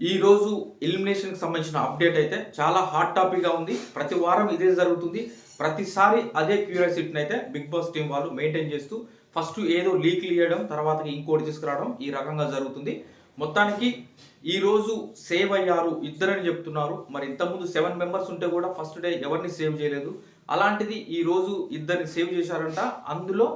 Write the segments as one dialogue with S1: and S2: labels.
S1: ఈరోజు ఎలిమినేషన్కి సంబంధించిన అప్డేట్ అయితే చాలా హాట్ టాపిక్గా ఉంది. ప్రతి వారం ఇదే జరుగుతుంది. ప్రతిసారి అదే క్యూరియాసిటీని అయితే బిగ్ బాస్ టీం వాళ్ళు మెయింటైన్ చేస్తూ ఫస్ట్ ఏదో లీక్లు ఇవ్వడం తర్వాత ఇంకోటి తీసుకురావడం ఈ రకంగా జరుగుతుంది. మొత్తానికి ఈరోజు సేవ్ అయ్యారు ఇద్దరని చెప్తున్నారు. మరి ఇంతకుముందు సెవెన్ మెంబర్స్ ఉంటే కూడా ఫస్ట్ డే ఎవరిని సేవ్ చేయలేదు. అలాంటిది ఈరోజు ఇద్దరిని సేవ్ చేశారంట. అందులో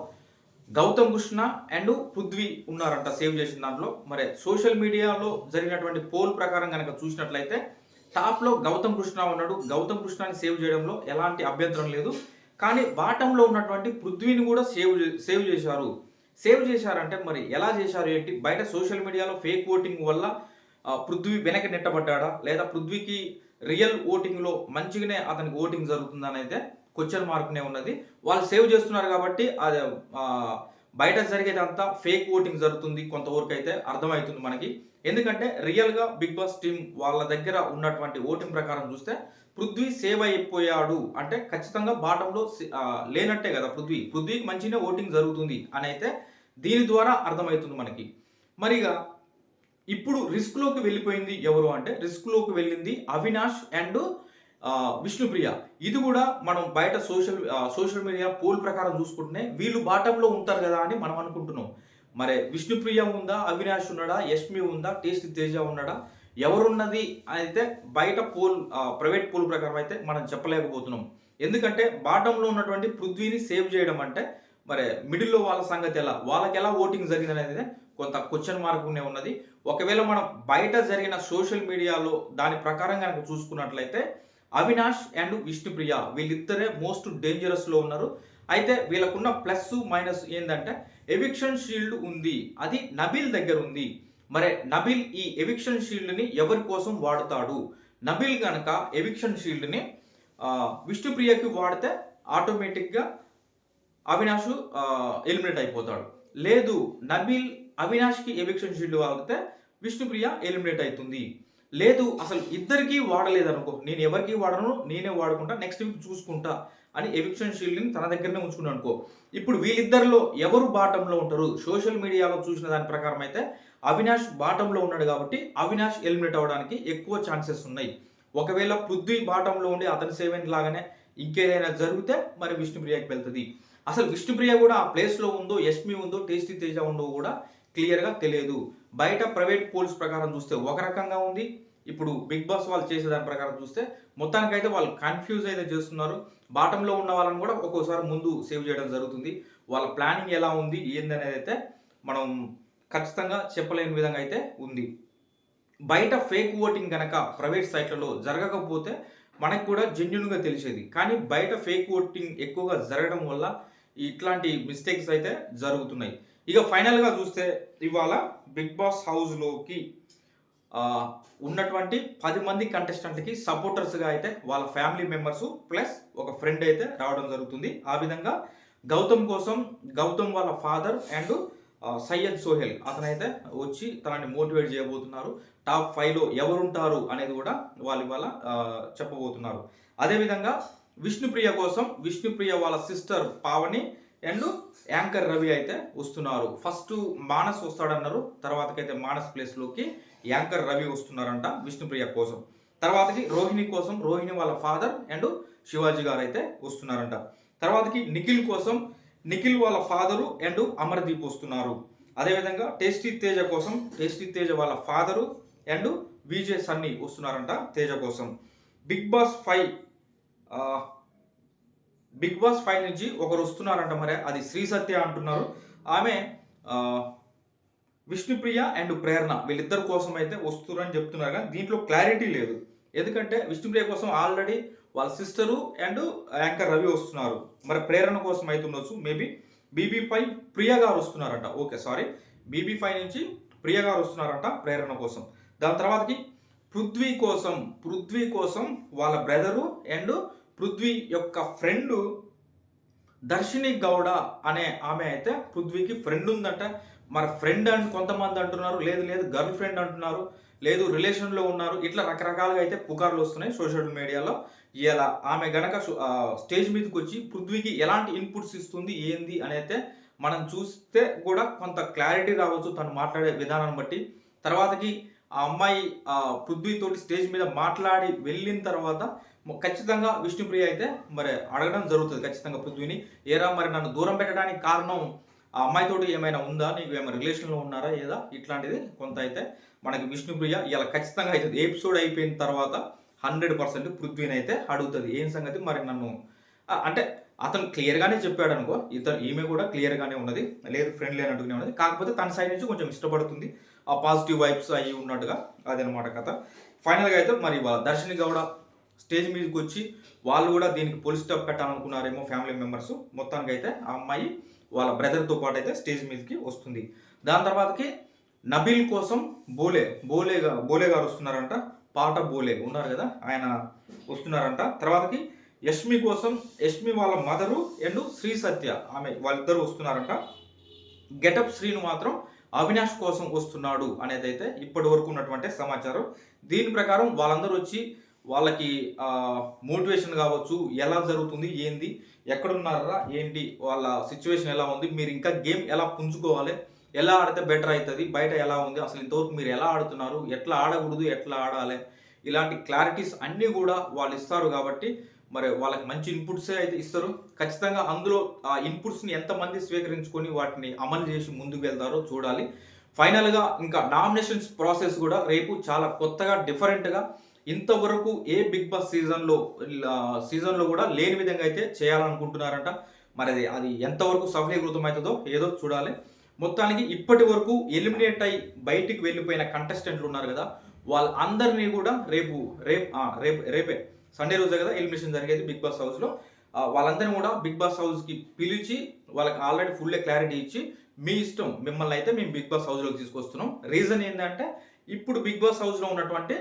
S1: గౌతమ్ కృష్ణ అండ్ పృథ్వీ ఉన్నారంట సేవ్ చేసిన దాంట్లో. మరి సోషల్ మీడియాలో జరిగినటువంటి పోల్ ప్రకారం కనుక చూసినట్లయితే టాప్లో గౌతమ్ కృష్ణ ఉన్నాడు. గౌతమ్ కృష్ణని సేవ్ చేయడంలో ఎలాంటి అభ్యంతరం లేదు. కానీ బాటంలో ఉన్నటువంటి పృథ్వీని కూడా సేవ్ చే- సేవ్ చేశారు. సేవ్ చేశారంటే మరి ఎలా చేశారు ఏంటి? బయట సోషల్ మీడియాలో ఫేక్ ఓటింగ్ వల్ల పృథ్వీ వెనక నెట్టబడ్డాడా? లేదా పృథ్వీకి రియల్ ఓటింగ్లో మంచిగానే అతనికి ఓటింగ్ జరుగుతుందని అయితే క్వశ్చన్ మార్క్నే ఉన్నది. వాళ్ళు సేవ్ చేస్తున్నారు కాబట్టి అది బయట జరిగేదంతా ఫేక్ ఓటింగ్ జరుగుతుంది కొంతవరకు అయితే అర్థమవుతుంది మనకి. ఎందుకంటే రియల్గా బిగ్ బాస్ టీం వాళ్ళ దగ్గర ఉన్నటువంటి ఓటింగ్ ప్రకారం చూస్తే పృథ్వీ సేవ్ అయిపోయాడు. అంటే ఖచ్చితంగా బాటంలో లేనట్టే కదా పృథ్వీ. పృథ్వీకి మంచినే ఓటింగ్ జరుగుతుంది అని అయితే దీని ద్వారా అర్థమవుతుంది మనకి. మరిగా ఇప్పుడు రిస్క్లోకి వెళ్ళిపోయింది ఎవరు అంటే రిస్క్లోకి వెళ్ళింది అవినాష్ అండ్ విష్ణుప్రియ. ఇది కూడా మనం బయట సోషల్ సోషల్ మీడియా పోల్ ప్రకారం చూసుకుంటే వీళ్ళు బాటంలో ఉంటారు కదా అని మనం అనుకుంటున్నాం. మరి విష్ణుప్రియ ఉందా అవినాష్ ఉన్నాడా యష్మి ఉందా టేస్ట్ తేజ ఉన్నాడా ఎవరున్నది అయితే బయట పోల్ ప్రైవేట్ పోల్ ప్రకారం అయితే మనం చెప్పలేకపోతున్నాం. ఎందుకంటే బాటంలో ఉన్నటువంటి పృథ్వీని సేవ్ చేయడం అంటే మరి మిడిల్లో వాళ్ళ సంగతి ఎలా? వాళ్ళకి ఎలా ఓటింగ్ జరిగింది అనేది కొంత క్వశ్చన్ మార్క్ ఉన్నది. ఒకవేళ మనం బయట జరిగిన సోషల్ మీడియాలో దాని ప్రకారం కనుక చూసుకున్నట్లయితే అవినాష్ అండ్ విష్ణుప్రియ వీళ్ళిద్దరే మోస్ట్ డేంజరస్లో ఉన్నారు. అయితే వీళ్ళకున్న ప్లస్ మైనస్ ఏంటంటే ఎవిక్షన్ షీల్డ్ ఉంది. అది నబిల్ దగ్గర ఉంది. మరి నబిల్ ఈ ఎవిక్షన్ షీల్డ్ని ఎవరి కోసం వాడుతాడు? నబిల్ గనక ఎవిక్షన్ షీల్డ్ని విష్ణుప్రియకి వాడితే ఆటోమేటిక్గా అవినాష్ ఎలిమినేట్ అయిపోతాడు. లేదు నబిల్ అవినాష్కి ఎవిక్షన్ షీల్డ్ వాడితే విష్ణుప్రియ ఎలిమినేట్ అవుతుంది. లేదు అసలు ఇద్దరికీ వాడలేదనుకో నేను ఎవరికి వాడను నేనే వాడుకుంటా నెక్స్ట్ వీక్ చూసుకుంటా అని ఎవిక్షన్ షీల్డ్ని తన దగ్గరనే ఉంచుకున్నాను అనుకో ఇప్పుడు వీళ్ళిద్దరిలో ఎవరు బాటంలో ఉంటారు? సోషల్ మీడియాలో చూసిన దాని ప్రకారం అయితే అవినాష్ బాటంలో ఉన్నాడు కాబట్టి అవినాష్ ఎలిమినేట్ అవ్వడానికి ఎక్కువ ఛాన్సెస్ ఉన్నాయి. ఒకవేళ పృథ్వీ బాటంలో ఉండి అతని సేవెంట్ లాగానే ఇంకేదైనా జరిగితే మరి విష్ణుప్రియకి వెళ్తుంది. అసలు విష్ణుప్రియ కూడా ఆ ప్లేస్లో ఉందో యష్మి ఉందో టేస్టీ తేజ ఉందో కూడా క్లియర్గా తెలియదు. బయట ప్రైవేట్ పోల్స్ ప్రకారం చూస్తే ఒక రకంగా ఉంది. ఇప్పుడు బిగ్ బాస్ వాళ్ళు చేసే దాని ప్రకారం చూస్తే మొత్తానికైతే వాళ్ళు కన్ఫ్యూజ్ అయితే చేస్తున్నారు. బాటంలో ఉన్న వాళ్ళని కూడా ఒక్కోసారి ముందు సేవ్ చేయడం జరుగుతుంది. వాళ్ళ ప్లానింగ్ ఎలా ఉంది ఏందనేది అయితే మనం ఖచ్చితంగా చెప్పలేని విధంగా అయితే ఉంది. బయట ఫేక్ ఓటింగ్ కనుక ప్రైవేట్ సైట్లలో జరగకపోతే మనకు కూడా జెన్యున్గా తెలిసేది. కానీ బయట ఫేక్ ఓటింగ్ ఎక్కువగా జరగడం వల్ల ఇట్లాంటి మిస్టేక్స్ అయితే జరుగుతున్నాయి. ఇక ఫైనల్గా చూస్తే ఇవాళ బిగ్ బాస్ హౌస్లోకి ఉన్నటువంటి పది మంది కంటెస్టెంట్కి సపోర్టర్స్గా అయితే వాళ్ళ ఫ్యామిలీ మెంబర్స్ ప్లస్ ఒక ఫ్రెండ్ అయితే రావడం జరుగుతుంది. ఆ విధంగా గౌతమ్ కోసం గౌతమ్ వాళ్ళ ఫాదర్ అండ్ సయ్యద్ సోహెల్ అతనైతే వచ్చి తనని మోటివేట్ చేయబోతున్నారు. టాప్ ఫైవ్లో ఎవరుంటారు అనేది కూడా వాళ్ళు ఇవాళ చెప్పబోతున్నారు. అదేవిధంగా విష్ణుప్రియ కోసం విష్ణుప్రియ వాళ్ళ sister Pavani and anchor Ravi అయితే వస్తున్నారు. ఫస్ట్ మానస్ వస్తాడన్నారు తర్వాతకైతే మానస్ ప్లేస్లోకి యాంకర్ రవి వస్తున్నారంట విష్ణుప్రియ కోసం. తర్వాతకి రోహిణి కోసం రోహిణి వాళ్ళ ఫాదర్ అండ్ శివాజీ గారు అయితే వస్తున్నారంట. తర్వాతకి నిఖిల్ కోసం నిఖిల్ వాళ్ళ ఫాదరు అండ్ అమర్దీప్ వస్తున్నారు. అదేవిధంగా టేస్టీ తేజ కోసం టేస్టీ తేజ వాళ్ళ ఫాదరు అండ్ విజయ్ సన్నీ వస్తున్నారంట తేజ కోసం. Bigg Boss five Bigg Boss five నుంచి ఒకరు వస్తున్నారంట మరి అది శ్రీ సత్య అంటున్నారు. ఆమె విష్ణుప్రియ అండ్ ప్రేరణ వీళ్ళిద్దరి కోసం అయితే వస్తున్నారని చెప్తున్నారు కానీ దీంట్లో క్లారిటీ లేదు. ఎందుకంటే విష్ణుప్రియ కోసం ఆల్రెడీ వాళ్ళ సిస్టరు అండ్ యాంకర్ రవి వస్తున్నారు. మరి ప్రేరణ కోసం అయితే ఉండొచ్చు. మేబీ బీబీ ఫైవ్ ప్రియ గారు వస్తున్నారంట. Okay sorry. బీబీ ఫైవ్ నుంచి ప్రియ గారు వస్తున్నారంట ప్రేరణ కోసం. దాని తర్వాతకి పృథ్వీ కోసం పృథ్వీ కోసం వాళ్ళ బ్రదరు అండ్ పృథ్వీ యొక్క ఫ్రెండ్ దర్శిని గౌడ అనే ఆమె అయితే పృథ్వీకి ఫ్రెండ్ ఉందంట. మరి ఫ్రెండ్ అని కొంతమంది అంటున్నారు. లేదు లేదు గర్ల్ ఫ్రెండ్ అంటున్నారు. లేదు రిలేషన్లో ఉన్నారు. ఇట్లా రకరకాలుగా అయితే పుకార్లు వస్తున్నాయి సోషల్ మీడియాలో ఇలా ఆమె గనక స్టేజ్ మీదకి వచ్చి పృథ్వీకి ఎలాంటి ఇన్పుట్స్ ఇస్తుంది ఏంది అని అయితే మనం చూస్తే కూడా కొంత క్లారిటీ రావచ్చు తను మాట్లాడే విధానం బట్టి. తర్వాతకి ఆ అమ్మాయి పృథ్వీతోటి స్టేజ్ మీద మాట్లాడి వెళ్ళిన తర్వాత ఖచ్చితంగా విష్ణుప్రియ అయితే మరి అడగడం జరుగుతుంది ఖచ్చితంగా పృథ్వీని. ఏరా మరి నన్ను దూరం పెట్టడానికి కారణం ఆ అమ్మాయితోటి ఏమైనా ఉందా? నీకు ఏమైనా రిలేషన్లో ఉన్నారా? ఏదా? ఇట్లాంటిది కొంత అయితే మనకి విష్ణుప్రియ ఇలా ఖచ్చితంగా అవుతుంది ఎపిసోడ్ అయిపోయిన తర్వాత హండ్రెడ్ పర్సెంట్ పృథ్వీని అయితే అడుగుతుంది. ఏం సంగతి? మరి నన్ను అంటే అతను క్లియర్గానే చెప్పాడు అనుకో ఇతను ఈమె కూడా క్లియర్గానే ఉన్నది. లేదు ఫ్రెండ్లీ అన్నట్టుగానే ఉన్నది. కాకపోతే తన సైడ్ నుంచి కొంచెం ఇష్టపడుతుంది. ఆ పాజిటివ్ వైబ్స్ అయ్యి ఉన్నట్టుగా అదనమాట కథ. ఫైనల్గా అయితే మరి వాళ్ళ దర్శని గౌడ స్టేజ్ మీదకి వచ్చి వాళ్ళు కూడా దీనికి పోలీస్ స్టాప్ పెట్టాలనుకున్నారేమో ఫ్యామిలీ మెంబర్స్ మొత్తానికి అయితే ఆ అమ్మాయి వాళ్ళ బ్రదర్తో పాటు అయితే స్టేజ్ మీదకి వస్తుంది. దాని తర్వాతకి నబిల్ కోసం బోలే బోలే బోలే గారు వస్తున్నారంట. పాట బోలే ఉన్నారు కదా ఆయన వస్తున్నారంట. తర్వాతకి యష్మి కోసం యష్మి వాళ్ళ మదరు అండ్ శ్రీ సత్య ఆమె వాళ్ళిద్దరు వస్తున్నారంట. గెటప్ శ్రీను మాత్రం అవినాష్ కోసం వస్తున్నాడు అనేది అయితే ఇప్పటి వరకు ఉన్నటువంటి సమాచారం. దీని ప్రకారం వాళ్ళందరూ వచ్చి వాళ్ళకి మోటివేషన్ కావచ్చు ఎలా జరుగుతుంది ఏంది ఎక్కడున్నారా ఏంటి వాళ్ళ సిచ్యువేషన్ ఎలా ఉంది మీరు ఇంకా గేమ్ ఎలా పుంజుకోవాలి ఎలా ఆడితే బెటర్ అవుతుంది బయట ఎలా ఉంది అసలు ఇంతవరకు మీరు ఎలా ఆడుతున్నారు ఎట్లా ఆడకూడదు ఎట్లా ఆడాలి ఇలాంటి క్లారిటీస్ అన్నీ కూడా వాళ్ళు ఇస్తారు కాబట్టి మరి వాళ్ళకి మంచి ఇన్పుట్సే అయితే ఇస్తారు. ఖచ్చితంగా అందులో ఆ ఇన్పుట్స్ని ఎంతమంది స్వీకరించుకొని వాటిని అమలు చేసి ముందుకు వెళ్తారో చూడాలి ఫైనల్గా ఇంకా నామినేషన్స్ ప్రాసెస్ కూడా రేపు చాలా కొత్తగా డిఫరెంట్గా ఇంతవరకు ఏ బిగ్ బాస్ సీజన్లో సీజన్లో కూడా లేని విధంగా అయితే చేయాలనుకుంటున్నారంట. మరి అది అది ఎంతవరకు సఫలీకృతం అవుతుందో ఏదో చూడాలి. మొత్తానికి ఇప్పటి వరకు ఎలిమినేట్ అయి బయటికి వెళ్ళిపోయిన కంటెస్టెంట్లు ఉన్నారు కదా వాళ్ళందరినీ కూడా రేపు రేపు రేపు రేపే సండే రోజే కదా ఎలిమినేషన్ జరిగేది బిగ్ బాస్ హౌస్లో. వాళ్ళందరినీ కూడా బిగ్ బాస్ హౌస్కి పిలిచి వాళ్ళకి ఆల్రెడీ ఫుల్ క్లారిటీ ఇచ్చి మీ ఇష్టం మిమ్మల్ని అయితే మేము బిగ్ బాస్ హౌస్లోకి తీసుకొస్తున్నాం. రీజన్ ఏంటంటే ఇప్పుడు బిగ్ బాస్ హౌస్లో ఉన్నటువంటి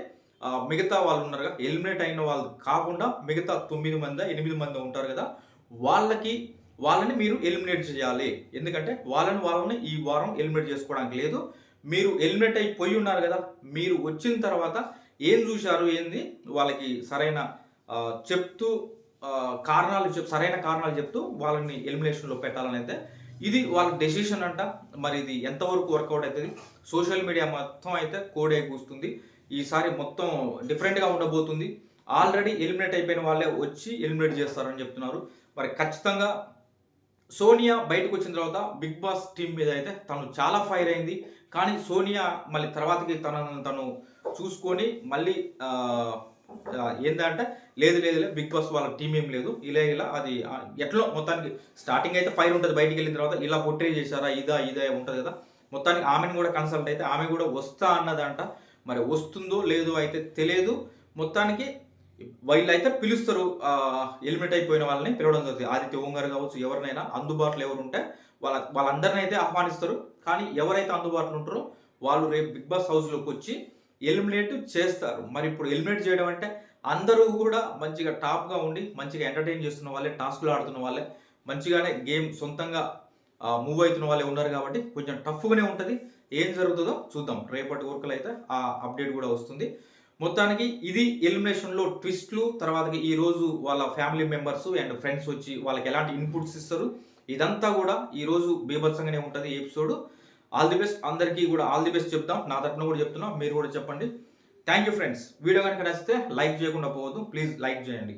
S1: మిగతా వాళ్ళు ఉన్నారు కదా ఎలిమినేట్ అయిన వాళ్ళు కాకుండా మిగతా తొమ్మిది మంది ఎనిమిది మంది ఉంటారు కదా వాళ్ళకి వాళ్ళని మీరు ఎలిమినేట్ చేయాలి. ఎందుకంటే వాళ్ళని వాళ్ళని ఈ వారం ఎలిమినేట్ చేసుకోవడానికి లేదు. మీరు ఎలిమినేట్ అయిపోయి ఉన్నారు కదా మీరు వచ్చిన తర్వాత ఏం చూశారు ఏంది? వాళ్ళకి సరైన చెప్తూ కారణాలు చెప్ సరైన కారణాలు చెప్తూ వాళ్ళని ఎలిమినేషన్లో పెట్టాలని అయితే ఇది వాళ్ళ డెసిషన్ అంట. మరి ఇది ఎంతవరకు వర్కౌట్ అవుతుంది? సోషల్ మీడియా మొత్తం అయితే కోడే కూస్తుంది. ఈసారి మొత్తం డిఫరెంట్గా ఉండబోతుంది. ఆల్రెడీ ఎలిమినేట్ అయిపోయిన వాళ్ళే వచ్చి ఎలిమినేట్ చేస్తారని చెప్తున్నారు. మరి ఖచ్చితంగా సోనియా బయటకు వచ్చిన తర్వాత బిగ్ బాస్ టీం మీద అయితే తను చాలా ఫైర్ అయింది. కానీ సోనియా మళ్ళీ తర్వాతకి తనను తను చూసుకొని మళ్ళీ ఏంటంటే ఏందంటే లేదు లేదు బిగ్ బాస్ వాళ్ళ టీం ఏం లేదు. ఇలా ఇలా అది ఎట్లా మొత్తానికి స్టార్టింగ్ అయితే ఫైర్ ఉంటుంది. బయటికి వెళ్ళిన తర్వాత ఇలా పొట్రే చేశారా ఇదా ఇదా ఉంటుంది కదా. మొత్తానికి ఆమెను కూడా కన్సల్ట్ అయితే ఆమె కూడా వస్తా అన్నదంట. మరి వస్తుందో లేదో అయితే తెలియదు. మొత్తానికి వీళ్ళైతే పిలుస్తారు ఎలిమినేట్ అయిపోయిన వాళ్ళని పిలవడం జరుగుతుంది. ఆదిత్య ఓంగారు కావచ్చు ఎవరినైనా అందుబాటులో ఎవరు ఉంటే వాళ్ళ వాళ్ళందరినీ అయితే ఆహ్వానిస్తారు. కానీ ఎవరైతే అందుబాటులో ఉంటారో వాళ్ళు రేపు బిగ్ బాస్ హౌస్లోకి వచ్చి ఎలిమినేట్ చేస్తారు. మరి ఇప్పుడు ఎలిమినేట్ చేయడం అంటే అందరూ కూడా మంచిగా టాప్గా ఉండి మంచిగా ఎంటర్టైన్ చేస్తున్న వాళ్ళే టాస్క్లు ఆడుతున్న వాళ్ళే మంచిగానే గేమ్ సొంతంగా మూవ్ అవుతున్న వాళ్ళే ఉన్నారు కాబట్టి కొంచెం టఫ్గానే ఉంటుంది. ఏం జరుగుతుందో చూద్దాం. రేపటి వరకు అయితే ఆ అప్డేట్ కూడా వస్తుంది. మొత్తానికి ఇది ఎలిమినేషన్లో ట్విస్ట్లు తర్వాత ఈ రోజు వాళ్ళ ఫ్యామిలీ మెంబర్స్ అండ్ ఫ్రెండ్స్ వచ్చి వాళ్ళకి ఎలాంటి ఇన్పుట్స్ ఇస్తారు ఇదంతా కూడా ఈ రోజు బీభత్సంగానే ఉంటుంది ఎపిసోడ్ ఆల్ ది బెస్ట్ అందరికీ కూడా ఆల్ ది బెస్ట్ చెప్తాం నా తరఫున కూడా చెప్తున్నాం మీరు కూడా చెప్పండి. థ్యాంక్ యూ ఫ్రెండ్స్ వీడియో కనుక నచ్చితే లైక్ చేయకుండా పోవద్దు. ప్లీజ్ లైక్ చేయండి.